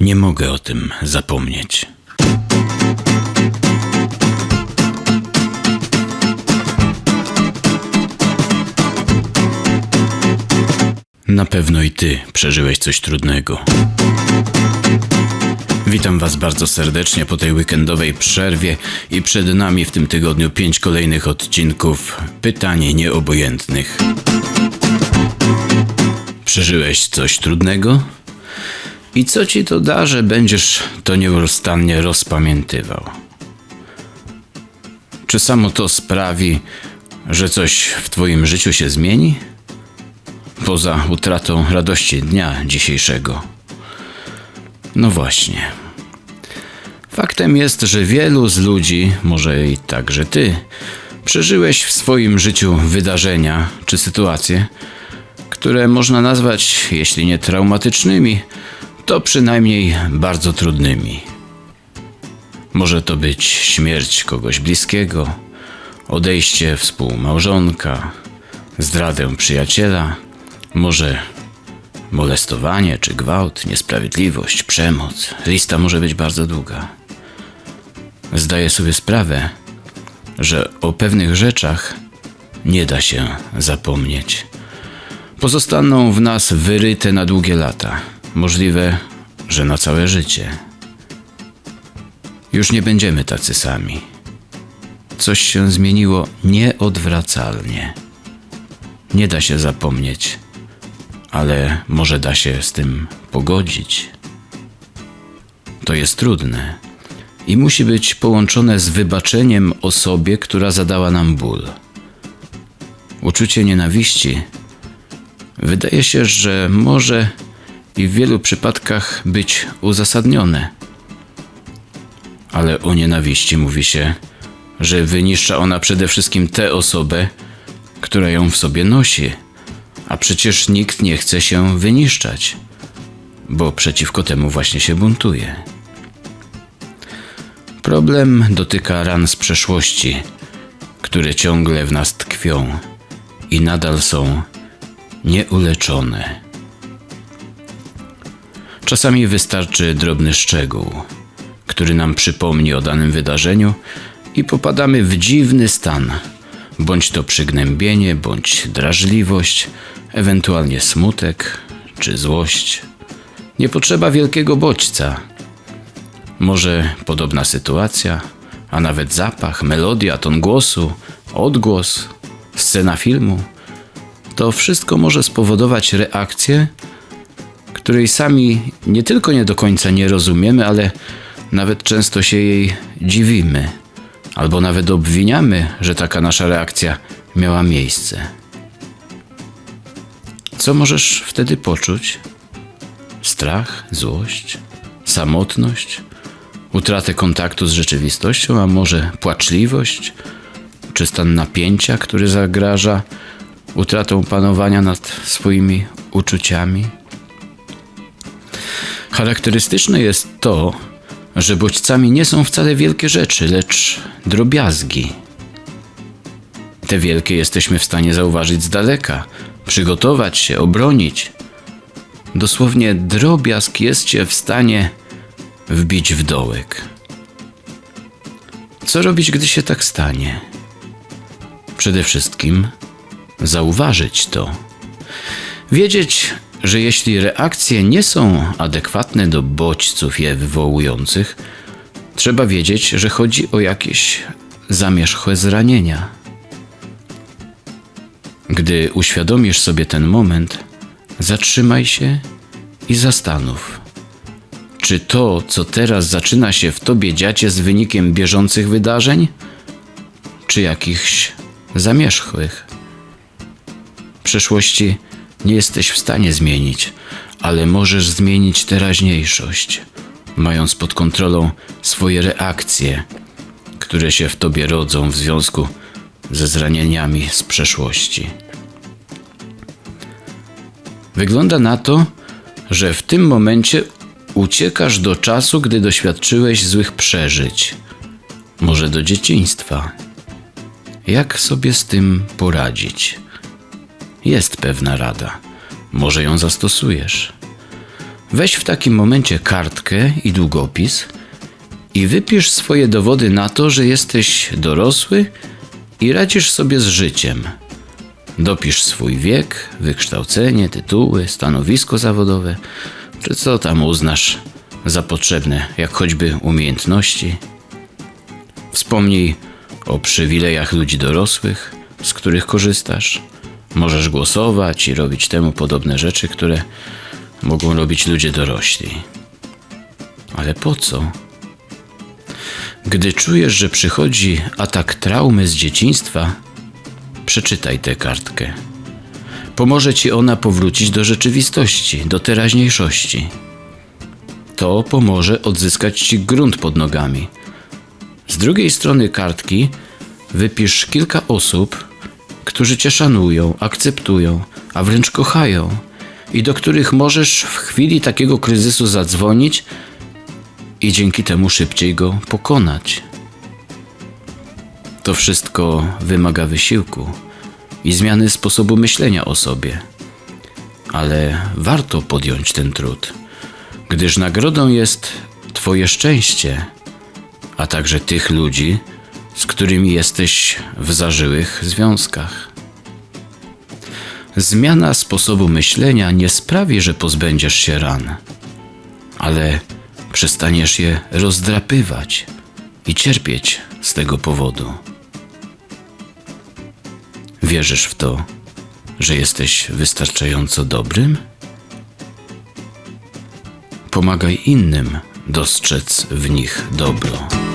Nie mogę o tym zapomnieć. Na pewno i ty przeżyłeś coś trudnego. Witam Was bardzo serdecznie po tej weekendowej przerwie i przed nami w tym tygodniu pięć kolejnych odcinków pytań nieobojętnych. Przeżyłeś coś trudnego? I co ci to da, że będziesz to nieustannie rozpamiętywał? Czy samo to sprawi, że coś w Twoim życiu się zmieni? Poza utratą radości dnia dzisiejszego. No właśnie. Faktem jest, że wielu z ludzi, może i także ty, przeżyłeś w swoim życiu wydarzenia czy sytuacje, które można nazwać, jeśli nie traumatycznymi, to przynajmniej bardzo trudnymi. Może to być śmierć kogoś bliskiego, odejście współmałżonka, zdradę przyjaciela, może molestowanie czy gwałt, niesprawiedliwość, przemoc. Lista może być bardzo długa. Zdaję sobie sprawę, że o pewnych rzeczach nie da się zapomnieć. Pozostaną w nas wyryte na długie lata, możliwe, że na całe życie. Już nie będziemy tacy sami. Coś się zmieniło nieodwracalnie. Nie da się zapomnieć, ale może da się z tym pogodzić. To jest trudne i musi być połączone z wybaczeniem osobie, która zadała nam ból. Uczucie nienawiści wydaje się, że może i w wielu przypadkach być uzasadnione. Ale o nienawiści mówi się, że wyniszcza ona przede wszystkim tę osobę, która ją w sobie nosi. A przecież nikt nie chce się wyniszczać, bo przeciwko temu właśnie się buntuje. Problem dotyka ran z przeszłości, które ciągle w nas tkwią i nadal są nieuleczone. Czasami wystarczy drobny szczegół, który nam przypomni o danym wydarzeniu i popadamy w dziwny stan, bądź to przygnębienie, bądź drażliwość, ewentualnie smutek czy złość. Nie potrzeba wielkiego bodźca. Może podobna sytuacja, a nawet zapach, melodia, ton głosu, odgłos, scena filmu. To wszystko może spowodować reakcję, której sami nie tylko nie do końca nie rozumiemy, ale nawet często się jej dziwimy, albo nawet obwiniamy, że taka nasza reakcja miała miejsce. Co możesz wtedy poczuć? Strach, złość, samotność, utratę kontaktu z rzeczywistością, a może płaczliwość, czy stan napięcia, który zagraża utratą panowania nad swoimi uczuciami? Charakterystyczne jest to, że bodźcami nie są wcale wielkie rzeczy, lecz drobiazgi. Te wielkie jesteśmy w stanie zauważyć z daleka, przygotować się, obronić. Dosłownie drobiazg jest w stanie wbić w dołek. Co robić, gdy się tak stanie? Przede wszystkim zauważyć to. Wiedzieć, że jeśli reakcje nie są adekwatne do bodźców je wywołujących, trzeba wiedzieć, że chodzi o jakieś zamierzchłe zranienia. Gdy uświadomisz sobie ten moment, zatrzymaj się i zastanów, czy to, co teraz zaczyna się w tobie dziać, jest wynikiem bieżących wydarzeń, czy jakichś zamierzchłych. W przeszłości nie jesteś w stanie zmienić, ale możesz zmienić teraźniejszość, mając pod kontrolą swoje reakcje, które się w tobie rodzą w związku ze zranieniami z przeszłości. Wygląda na to, że w tym momencie uciekasz do czasu, gdy doświadczyłeś złych przeżyć, może do dzieciństwa. Jak sobie z tym poradzić? Jest pewna rada. Może ją zastosujesz. Weź w takim momencie kartkę i długopis i wypisz swoje dowody na to, że jesteś dorosły i radzisz sobie z życiem. Dopisz swój wiek, wykształcenie, tytuły, stanowisko zawodowe, czy co tam uznasz za potrzebne, jak choćby umiejętności. Wspomnij o przywilejach ludzi dorosłych, z których korzystasz. Możesz głosować i robić temu podobne rzeczy, które mogą robić ludzie dorośli. Ale po co? Gdy czujesz, że przychodzi atak traumy z dzieciństwa, przeczytaj tę kartkę. Pomoże ci ona powrócić do rzeczywistości, do teraźniejszości. To pomoże odzyskać ci grunt pod nogami. Z drugiej strony kartki wypisz kilka osób, którzy cię szanują, akceptują, a wręcz kochają i do których możesz w chwili takiego kryzysu zadzwonić i dzięki temu szybciej go pokonać. To wszystko wymaga wysiłku i zmiany sposobu myślenia o sobie, ale warto podjąć ten trud, gdyż nagrodą jest Twoje szczęście, a także tych ludzi, z którymi jesteś w zażyłych związkach. Zmiana sposobu myślenia nie sprawi, że pozbędziesz się ran, ale przestaniesz je rozdrapywać i cierpieć z tego powodu. Wierzysz w to, że jesteś wystarczająco dobrym? Pomagaj innym dostrzec w nich dobro.